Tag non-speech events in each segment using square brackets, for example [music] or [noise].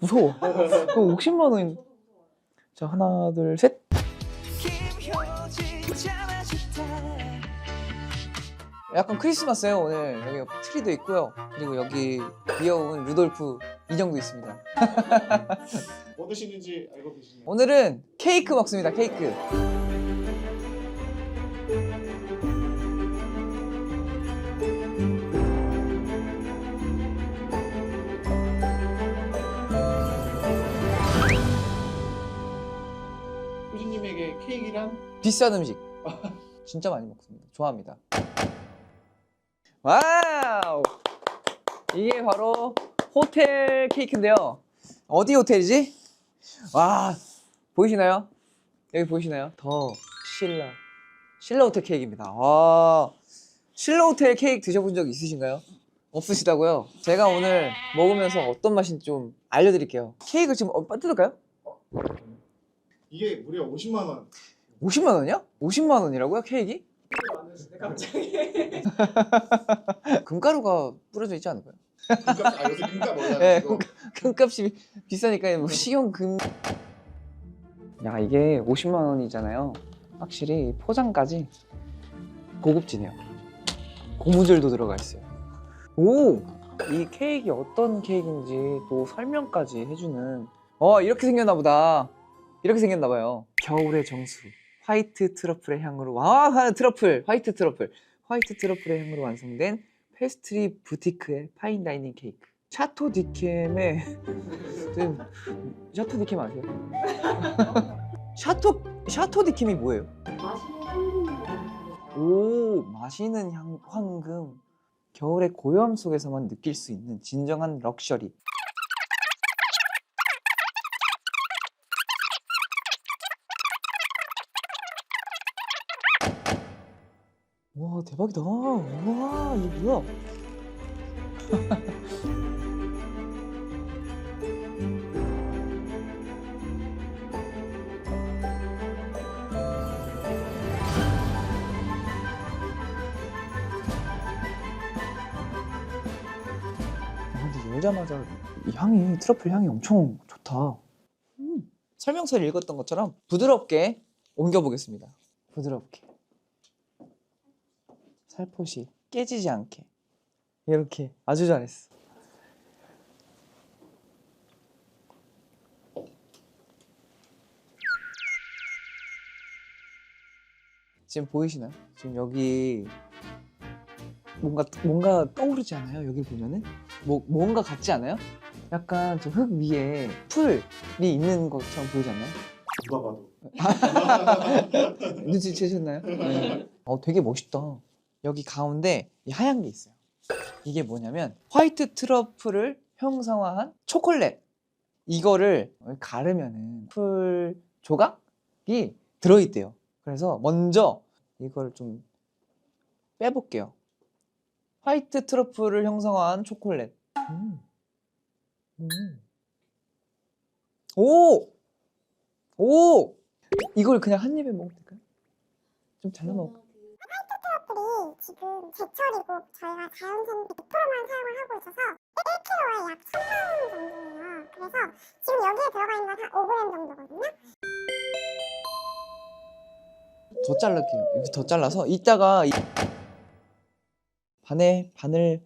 무서워. 그거 50만 원. 자 하나 둘 셋. 약간 크리스마스예요 오늘 여기 트리도 있고요 그리고 여기 귀여운 루돌프 인형도 있습니다 뭐 드시는지 알고 계시나요? 오늘은 케이크 먹습니다 케이크 케이크란 비싼 음식 [laughs] 진짜 많이 먹습니다 좋아합니다 와우 이게 바로 호텔 케이크인데요 어디 호텔이지? 와 보이시나요? 여기 보이시나요? 더 신라 신라 호텔 케이크입니다 와 신라 호텔 케이크 드셔본 적 있으신가요? 없으시다고요? 제가 오늘 먹으면서 어떤 맛인지 좀 알려드릴게요 케이크 지금 어, 뜯을까요? 이게 무려 50만 원. 50만 원이요? 50만 원이라고요? 케이크? 갑자기. [laughs] 금가루가 뿌려져 있지 않을까요? 금값 아 요새 금값 네, [laughs] 올라가지고. 금값이 비싸니까 뭐 식용금. 야 이게 50만 원이잖아요. 확실히 포장까지 고급지네요. 고무줄도 들어가 있어요. 오, 이 케이크 어떤 케이크인지 또 설명까지 해주는. 어 이렇게 생겼나 보다. 이렇게 생겼나 봐요. 겨울의 정수, 화이트 트러플의 향으로 와 아, 트러플, 화이트 트러플, 화이트 트러플의 향으로 완성된 페스트리 부티크의 파인 다이닝 케이크. 샤토 디켐의 좀, 샤토 디켐 아세요? [laughs] 샤토 샤토 디켐이 뭐예요? 오 마시는 향, 황금. 겨울의 고요함 속에서만 느낄 수 있는 진정한 럭셔리. 와 대박이다. 와 이게 뭐야? 아, 근데 열자마자 이 향이 트러플 향이 엄청 좋다. 음, 설명서를 읽었던 것처럼 부드럽게 옮겨보겠습니다. 부드럽게. 살포시 깨지지 않게 이렇게 아주 잘했어. 지금 보이시나요? 지금 여기 뭔가 뭔가 떠오르지 않아요? 여기 보면은 뭐 뭔가 같지 않아요? 약간 저 흙 위에 풀이 있는 것처럼 보이지 않나요? 누가 봐도. [laughs] 눈치 채셨나요? 네. 어, 되게 멋있다. 여기 가운데 이 하얀 게 있어요. 이게 뭐냐면 화이트 트러플을 형상화한 초콜릿. 이거를 가르면은 풀 조각이 들어있대요. 그래서 먼저 이걸 좀 빼볼게요. 화이트 트러플을 형상화한 초콜릿. 음. 음. 오! 오! 이걸 그냥 한 입에 먹으면 될까요? 좀 잘라 먹을까? 트러플이 지금 제철이고 저희가 자연산 100%만 사용을 하고 있어서 1kg에 약 1000원 정도예요. 그래서 지금 여기에 들어가 있는 건 한 5g 정도거든요. 더 잘랄게요. 이렇게 더 잘라서 이따가 이- 반에 반을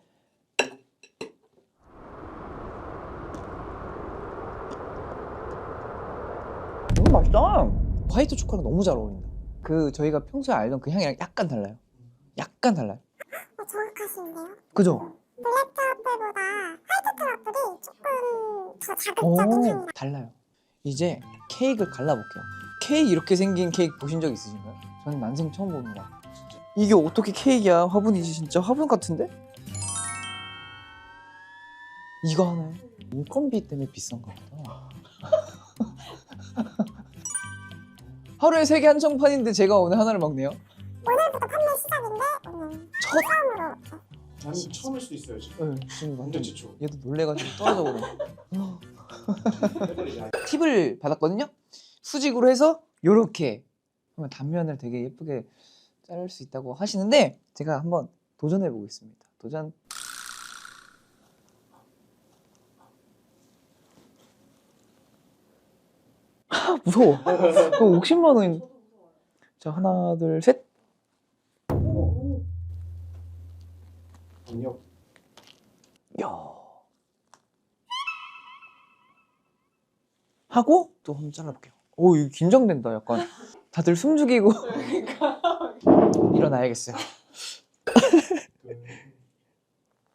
너무 맛있다. 화이트 초코랑 너무 잘 어울린다. 그 저희가 평소에 알던 그 향이랑 약간 달라요. 약간 달라요. 어, 정확하신데요? 그죠? 블랙 트러플보다 화이트 트러플이 조금 더 자극적인 오, 향이 달라요. 이제 케이크를 갈라볼게요. 케이크 이렇게 생긴 케이크 보신 적 있으신가요? 저는 난생 처음 봅니다. 이게 어떻게 케이크야? 화분이지 진짜 화분 같은데? 이거 하나에 인건비 때문에 비싼가 보다. [laughs] 하루에 세 개 한정판인데 제가 오늘 하나를 먹네요. 처음으로 나는 처음일 수도 있어요 지금. 네, 지금 완전 완전 최초. 얘도 놀래가지고 떨어져 버려. 팁을 받았거든요. 수직으로 해서 요렇게 하면 단면을 되게 예쁘게 자를 수 있다고 하시는데 제가 한번 도전해 보겠습니다. 도전. 무서워. [laughs] 그거 50만 원. 자 하나 둘 셋. 아니요. 야. 하고 또 한번 잘라볼게요. 오, 이거 긴장된다, 약간. 다들 숨 죽이고. 일어나야겠어요. [laughs]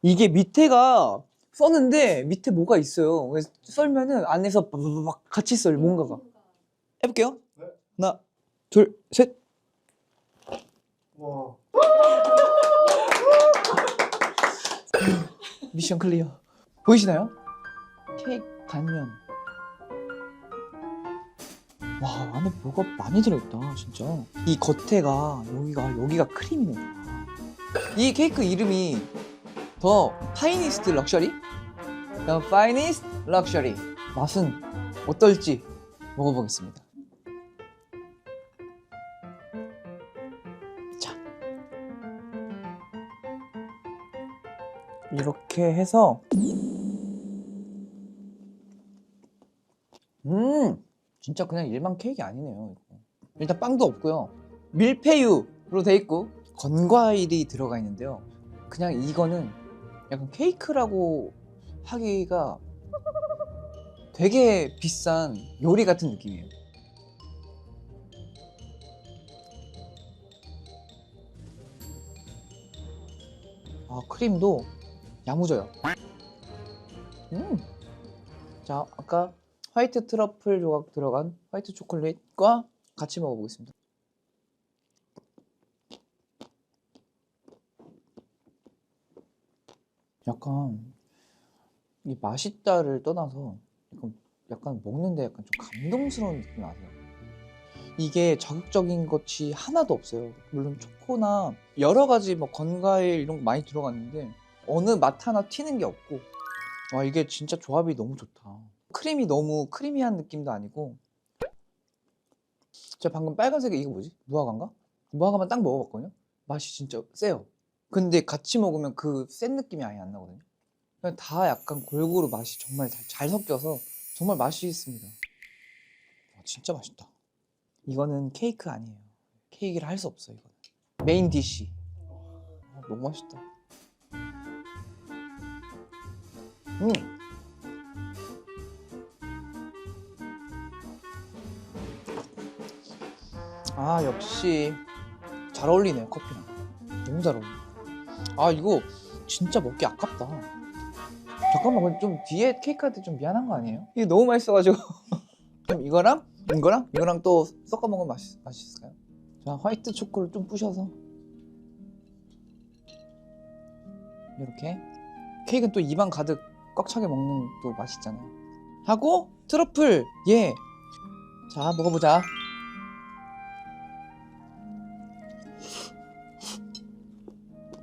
이게 밑에가 써는데 밑에 뭐가 있어요. 그래서 썰면은 안에서 막 같이 썰 뭔가가. 해볼게요. 네. 하나, 둘, 셋. 와. 미션 클리어. 보이시나요? 케이크 단면. 와 안에 뭐가 많이 들어있다 진짜. 이 겉에가 여기가 여기가 크림이네. 이 케이크 이름이 더 파이니스트 럭셔리? 더 파이니스트 럭셔리. 맛은 어떨지 먹어보겠습니다. 이렇게 해서. 음 진짜 그냥 일반 케이크 아니네요. 일단 빵도 없고요. 밀푀유로 돼 있고 건과일이 들어가 있는데요. 그냥 이거는 약간 케이크라고 하기가 되게 비싼 요리 같은 느낌이에요. 아 크림도 야무져요. 음. 자, 아까 화이트 트러플 조각 들어간 화이트 초콜릿과 같이 먹어보겠습니다. 약간 이 맛있다를 떠나서 약간, 약간 먹는데 약간 좀 감동스러운 느낌이 나세요. 이게 자극적인 것이 하나도 없어요. 물론 초코나 여러 가지 뭐 건과일 이런 거 많이 들어갔는데 어느 맛 하나 튀는 게 없고 와 이게 진짜 조합이 너무 좋다. 크림이 너무 크리미한 느낌도 아니고 제가 방금 빨간색에 이거 뭐지? 무화과인가? 무화과만 딱 먹어봤거든요. 맛이 진짜 세요. 근데 같이 먹으면 그 센 느낌이 아예 안 나거든요. 그냥 다 약간 골고루 맛이 정말 잘, 잘 섞여서 정말 맛이 있습니다. 와, 진짜 맛있다. 이거는 케이크 아니에요. 케이크를 할 수 없어 이거는. 메인 디시. 어, 너무 맛있다. 음. 아 역시 잘 어울리네요 커피랑. 너무 잘 어울려. 아 이거 진짜 먹기 아깝다. 잠깐만 좀 뒤에 케이크한테 좀 미안한 거 아니에요? 이게 너무 맛있어가지고. [laughs] 그럼 이거랑 이거랑 이거랑 또 섞어 먹으면 맛있, 맛있을까요? 자 화이트 초코를 좀 부셔서 이렇게 케이크는 또 입안 가득 꽉 차게 먹는 또 맛있잖아요 하고 트러플 예 자 먹어보자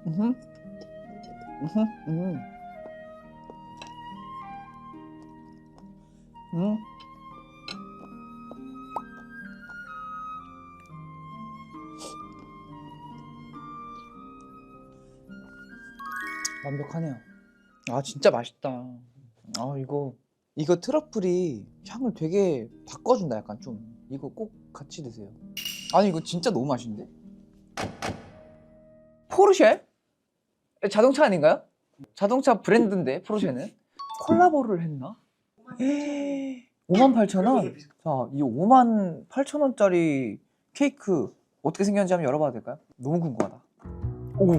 음흠 음흠 음. 음. 완벽하네요. 아 진짜 맛있다. 아 이거 이거 트러플이 향을 되게 바꿔준다 약간 좀. 이거 꼭 같이 드세요. 아니 이거 진짜 너무 맛있는데? 포르쉐? 자동차 아닌가요? 자동차 브랜드인데 포르쉐는 콜라보를 했나? [gasps] 5만 8천 원. 자, 이 5만 8천 원짜리 케이크 어떻게 생겼는지 한번 열어봐도 될까요? 너무 궁금하다. 오,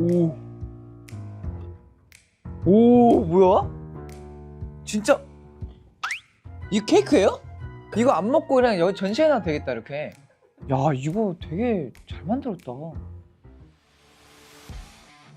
오, 오, 뭐야? 진짜 이 케이크예요? 이거 안 먹고 그냥 여기 전시해놔도 되겠다 이렇게. 야, 이거 되게 잘 만들었다.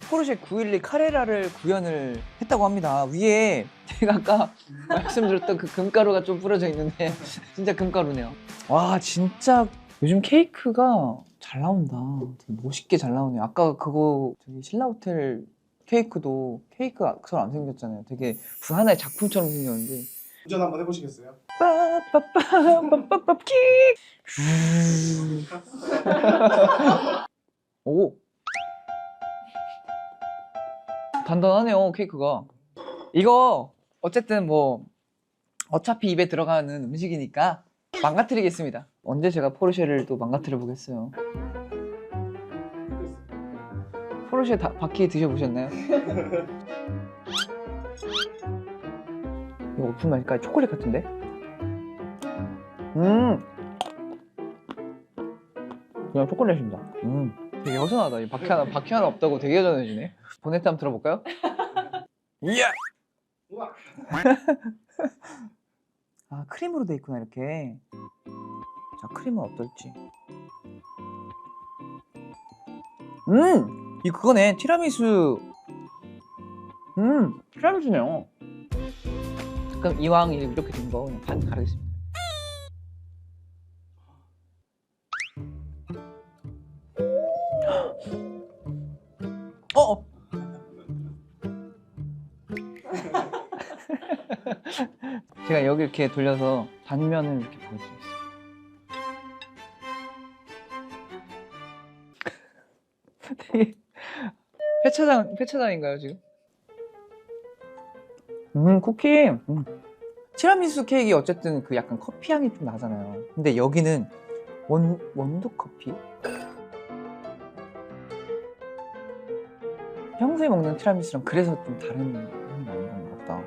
포르쉐 911 카레라를 구현을 했다고 합니다. 위에 제가 아까 [laughs] 말씀드렸던 그 금가루가 좀 뿌려져 있는데 [laughs] 진짜 금가루네요. 와 진짜 요즘 케이크가 잘 나온다. 되게 멋있게 잘 나오네요. 아까 그거 저기 신라 호텔 케이크도 케이크처럼 안 생겼잖아요. 되게 그 하나의 작품처럼 생겼는데 운전 한번 해보시겠어요? 빠빠빠빠빠빠 킥. [laughs] 오. 단단하네요 케이크가. 이거 어쨌든 뭐 어차피 입에 들어가는 음식이니까 망가뜨리겠습니다. 언제 제가 포르쉐를 또 망가뜨려 보겠어요. 포르쉐 다, 바퀴 드셔보셨나요? 이거 오픈 맛일까? 초콜릿 같은데? 음, 그냥 초콜릿입니다. 음, 되게 허전하다. 이 바퀴 하나 바퀴 하나 없다고 되게 허전해지네. 보네트 한번 들어볼까요? [laughs] 우와. [laughs] 아 크림으로 돼 있구나 이렇게. 자 크림은 어떨지. 음, 이 그거네 티라미수. 음, 티라미수네요. 그럼 이왕 이렇게 된 거 그냥 반 가르겠습니다. 어. 어. [laughs] 제가 여기 이렇게 돌려서 단면을 이렇게 보여드리겠습니다. [laughs] 되게 폐차장 폐차장인가요 지금? 음 쿠키. 음. 티라미수 케이크 어쨌든 그 약간 커피 향이 좀 나잖아요. 근데 여기는 원 원두 커피. 평소에 먹는 티라미수랑 그래서 좀 다른 향이 나는 것 같다.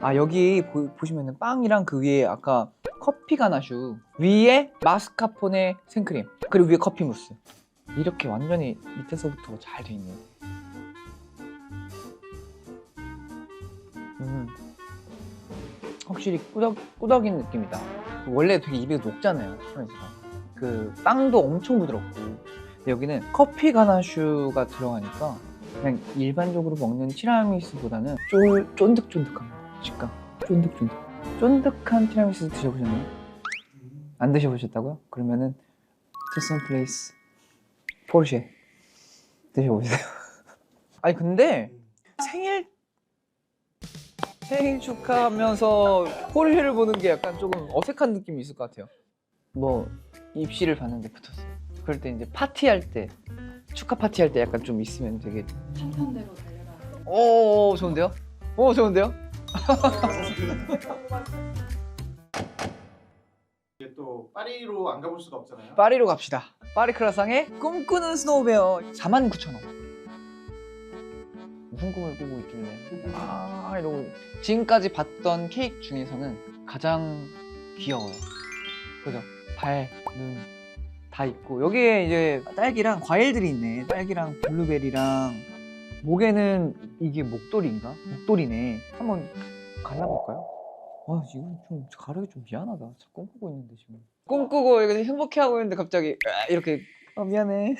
아 여기 보, 보시면은 빵이랑 그 위에 아까 커피 가나슈 위에 마스카포네 생크림 그리고 위에 커피 무스 이렇게 완전히 밑에서부터 잘 돼 있네. 음 확실히 꾸덕 꾸덕인 느낌이다. 원래 되게 입에 녹잖아요. 티라미수가. 그 빵도 엄청 부드럽고 여기는 커피 가나슈가 들어가니까 그냥 일반적으로 먹는 티라미수보다는 쫄 쫀득쫀득합니다. 식감 쫀득쫀득. 쫀득한 티라미수 드셔보셨나요? 안 드셔보셨다고요? 그러면은 투슨 플레이스 포르쉐 드셔보세요. [laughs] 아니 근데 생일 생일 축하하면서 포르쉐를 보는 게 약간 조금 어색한 느낌이 있을 것 같아요. 뭐 입시를 봤는데 붙었어. 그럴 때 이제 파티할 때 축하 파티할 때 약간 좀 있으면 되게 탄탄대로 달려라. 오 좋은데요? 오 좋은데요? [laughs] 이게 또 파리로 안 가볼 수가 없잖아요. 파리로 갑시다. 파리 크라상의 꿈꾸는 스노우베어 49,000원. 꿈을 꾸고 있길래? 아 이러고 지금까지 봤던 케이크 중에서는 가장 귀여워요. 그죠? 발, 눈 다 있고 여기에 이제 딸기랑 과일들이 있네. 딸기랑 블루베리랑 목에는 이게 목도리인가? 목도리네. 한번 갈라볼까요? 아 이건 좀 가르기 좀 미안하다. 꿈꾸고 있는데 지금. 꿈꾸고 이렇게 행복해하고 있는데 갑자기 이렇게 아 미안해.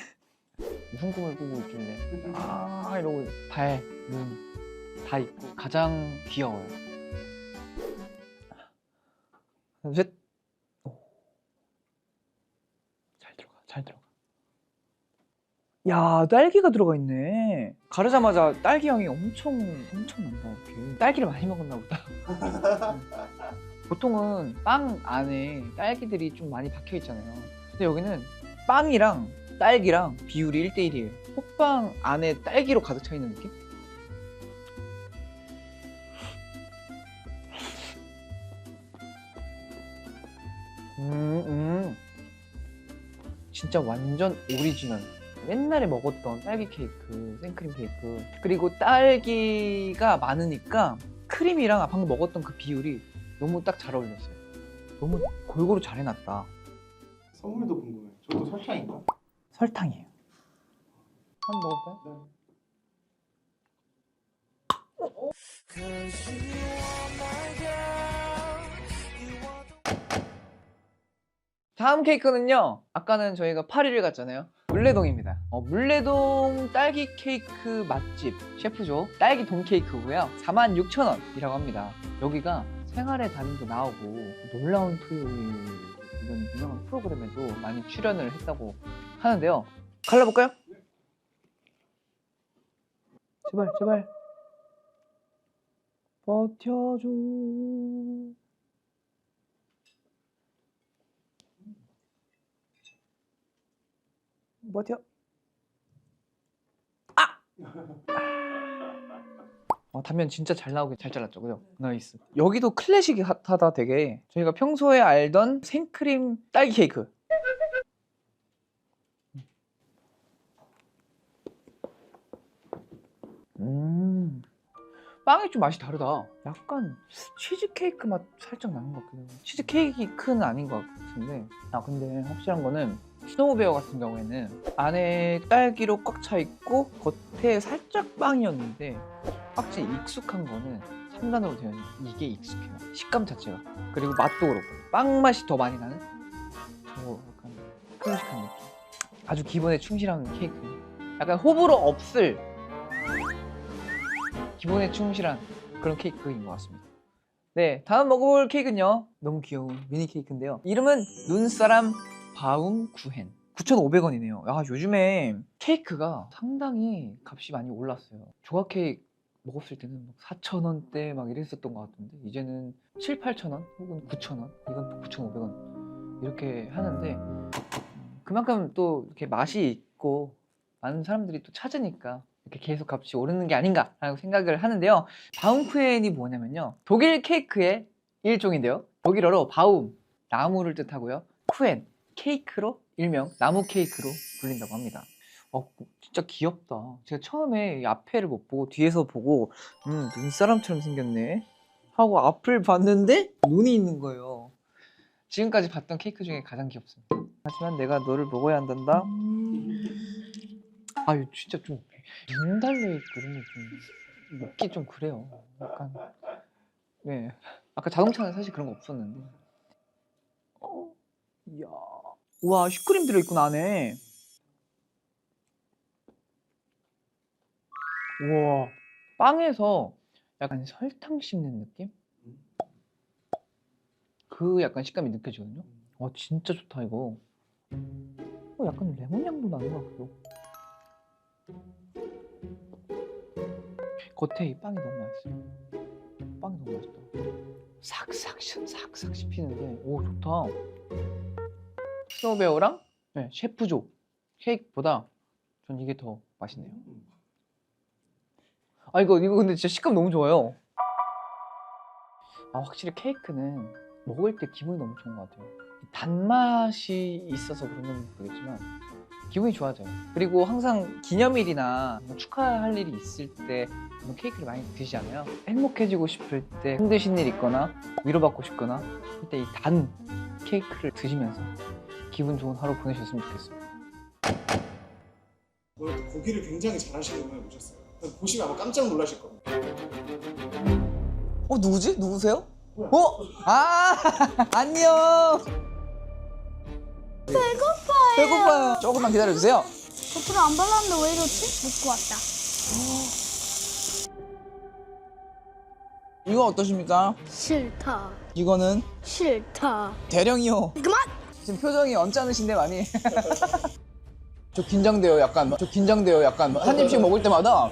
무슨 꿈을 꾸고 있길래? 아 이러고 발, 눈 다 있고 가장 귀여워요. 하나, 셋. 오. 잘 들어가, 잘 들어가. 야 딸기가 들어가 있네. 가르자마자 딸기 향이 엄청 엄청 난다 이렇게. 딸기를 많이 먹었나 보다. [laughs] 보통은 빵 안에 딸기들이 좀 많이 박혀 있잖아요. 근데 여기는 빵이랑 딸기랑 비율이 1대1이에요. 호빵 안에 딸기로 가득 차 있는 느낌? 음, 음. 진짜 완전 오리지널. 옛날에 먹었던 딸기 케이크, 생크림 케이크. 그리고 딸기가 많으니까 크림이랑 방금 먹었던 그 비율이 너무 딱 잘 어울렸어요. 너무 골고루 잘 해놨다. 선물도 궁금해. 저도 설탕인가? 설탕이에요. 한 번 먹을까요? 다음 케이크는요. 아까는 저희가 파리를 갔잖아요. 물레동입니다. 어, 물레동 딸기 케이크 맛집 셰프조 딸기 돈 케이크고요. 46,000원이라고 합니다. 여기가 생활의 달인도 나오고 놀라운 토요일 이런 유명한 프로그램에도 많이 출연을 했다고 하는데요. 갈라볼까요? 제발 제발 버텨줘 버텨 아 어, 단면 진짜 잘 나오게 잘 잘랐죠, 그죠? 나이스. 여기도 클래식하다 되게. 저희가 평소에 알던 생크림 딸기 케이크. 음, 빵이 좀 맛이 다르다. 약간 치즈 케이크 맛 살짝 나는 것 같기도 해요. 치즈 케이크는 아닌 것 같은데. 아 근데 확실한 거는 스노우베어 같은 경우에는 안에 딸기로 꽉 차 있고 겉에 살짝 빵이었는데 확실히 익숙한 거는 3단으로 되어 있는 이게 익숙해요. 식감 자체가. 그리고 맛도 그렇고 빵 맛이 더 많이 나는 더 약간 클래식한 느낌. 아주 기본에 충실한 케이크. 약간 호불호 없을 기본에 충실한 그런 케이크인 것 같습니다. 네, 다음 먹어볼 케이크는요. 너무 귀여운 미니 케이크인데요. 이름은 눈사람 바움 구헨. 9,500원이네요. 야, 요즘에 케이크가 상당히 값이 많이 올랐어요. 조각 케이크 먹었을 때는 4,000원대 막 이랬었던 것 같은데 이제는 7, 8,000원 혹은 9,000원 이건 9,500원 이렇게 하는데 음, 그만큼 또 이렇게 맛이 있고 많은 사람들이 또 찾으니까 이렇게 계속 값이 오르는 게 아닌가라고 생각을 하는데요. 바움쿠헨이 뭐냐면요. 독일 케이크의 일종인데요. 독일어로 바움, 나무를 뜻하고요. 쿠헨, 케이크로 일명 나무 케이크로 불린다고 합니다. 어, 진짜 귀엽다. 제가 처음에 이 앞에를 못 보고 뒤에서 보고 음, 눈사람처럼 생겼네 하고 앞을 봤는데 눈이 있는 거예요. 지금까지 봤던 케이크 중에 가장 귀엽습니다. 하지만 내가 너를 먹어야 한단다. 아, 이거 진짜 좀 눈달래 있고 이런 거좀 먹기 좀 그래요. 약간 네. 아까 자동차는 사실 그런 거 없었는데. 어, 이야. 우와, 슈크림 들어 있구나 안에. 우와, 빵에서 약간 설탕 씹는 느낌? 그 약간 식감이 느껴지거든요. 와, 진짜 좋다 이거. 어, 약간 레몬 향도 나는 것 같고. 겉에 이 빵이 너무 맛있어요. 빵이 너무 맛있다. 싹싹 씹- 싹싹 씹히는데 오 좋다. 스노베어랑 네, 셰프조 케이크보다 전 이게 더 맛있네요. 아 이거 이거 근데 진짜 식감 너무 좋아요. 아 확실히 케이크는 먹을 때 기분이 너무 좋은 것 같아요. 단맛이 있어서 그런 건 모르겠지만 기분이 좋아져요. 그리고 항상 기념일이나 뭐 축하할 일이 있을 때 이런 케이크를 많이 드시잖아요. 행복해지고 싶을 때 힘드신 일 있거나 위로받고 싶거나 그때 이 단 케이크를 드시면서 기분 좋은 하루 보내셨으면 또 고기를 굉장히 잘하시는 분을 모셨어요. 보시면 아마 깜짝 놀라실 겁니다. 어 누구지? 누구세요? 어? 아 [laughs] 안녕. 배고파요. 배고파요. 조금만 기다려 주세요. 버프를 안 발랐는데 왜 이러지? 먹고 왔다. [gasps] 이거 어떠십니까? 싫다. 이거는 싫다. 대령이요. 그만! 지금 표정이 언짢으신데 많이. [laughs] 저 긴장돼요, 약간. 저 긴장돼요, 약간. 한 입씩 먹을 때마다